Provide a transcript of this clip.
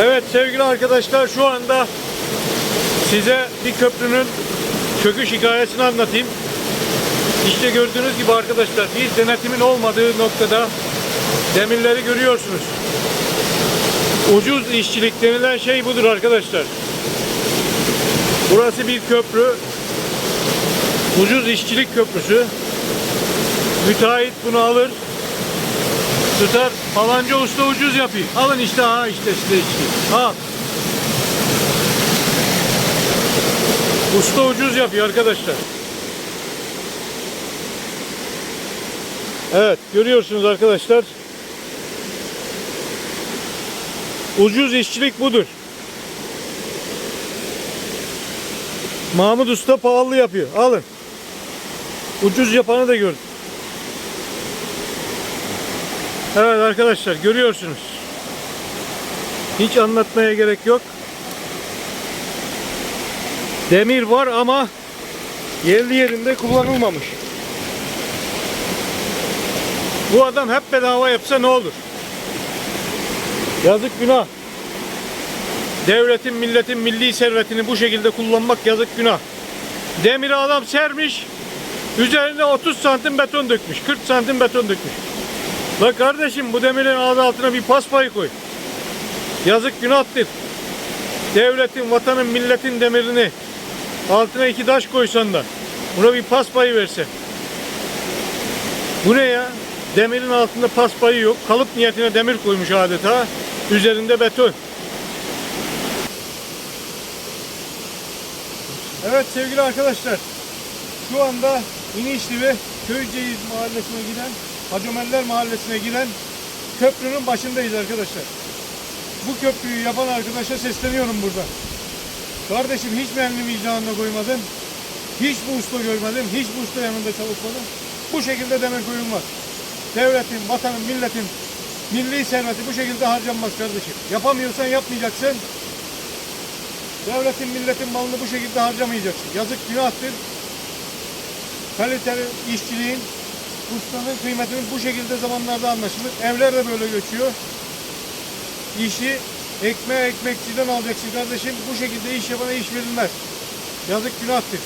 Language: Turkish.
Evet sevgili arkadaşlar şu anda size bir köprünün çöküş hikayesini anlatayım. İşte gördüğünüz gibi arkadaşlar bir denetimin olmadığı noktada demirleri görüyorsunuz. Ucuz işçilik denilen şey budur arkadaşlar. Burası bir köprü. Ucuz işçilik köprüsü. Müteahhit bunu alır. Tutar falanca usta ucuz yapıyor. Alın işte ha işte size işte. Al. Usta ucuz yapıyor arkadaşlar. Evet görüyorsunuz arkadaşlar. Ucuz işçilik budur. Mahmut Usta pahalı yapıyor. Alın. Ucuz yapanı da gördüm. Evet arkadaşlar görüyorsunuz. Hiç anlatmaya gerek yok. Demir var ama yerli yerinde kullanılmamış. Bu adam hep bedava yapsa ne olur? Yazık günah. Devletin, milletin milli servetini bu şekilde kullanmak yazık günah. Demiri adam sermiş, üzerine 30 santim beton dökmüş, 40 santim beton dökmüş. La kardeşim bu demirin ağzı altına bir pas payı koy. Yazık günahtır. Devletin, vatanın, milletin demirini altına iki taş koysan da buna bir pas payı verse. Bu ne ya? Demirin altında pas payı yok. Kalıp niyetine demir koymuş adeta. Üzerinde beton. Evet sevgili arkadaşlar. Şu anda İnişli ve Köyceğiz mahallesine giden Hacomeller mahallesine giden köprünün başındayız arkadaşlar. Bu köprüyü yapan arkadaşa sesleniyorum burada. Kardeşim hiç mi elini vicdanına koymadın? Hiç bu usta görmedim? Hiç bu usta yanında çalışmadın? Bu şekilde demir koyulmaz. Devletin, vatanın, milletin milli serveti bu şekilde harcanmaz kardeşim. Yapamıyorsan yapmayacaksın. Devletin, milletin malını bu şekilde harcamayacaksın. Yazık günahtır. Kaliteli işçiliğin, ustanın kıymetinin bu şekilde zamanlarda anlaşılır. Evler de böyle göçüyor. İşi ekmeğe ekmekçiden alacaksın kardeşim. Bu şekilde iş yapana iş verilmez. Yazık günahtır.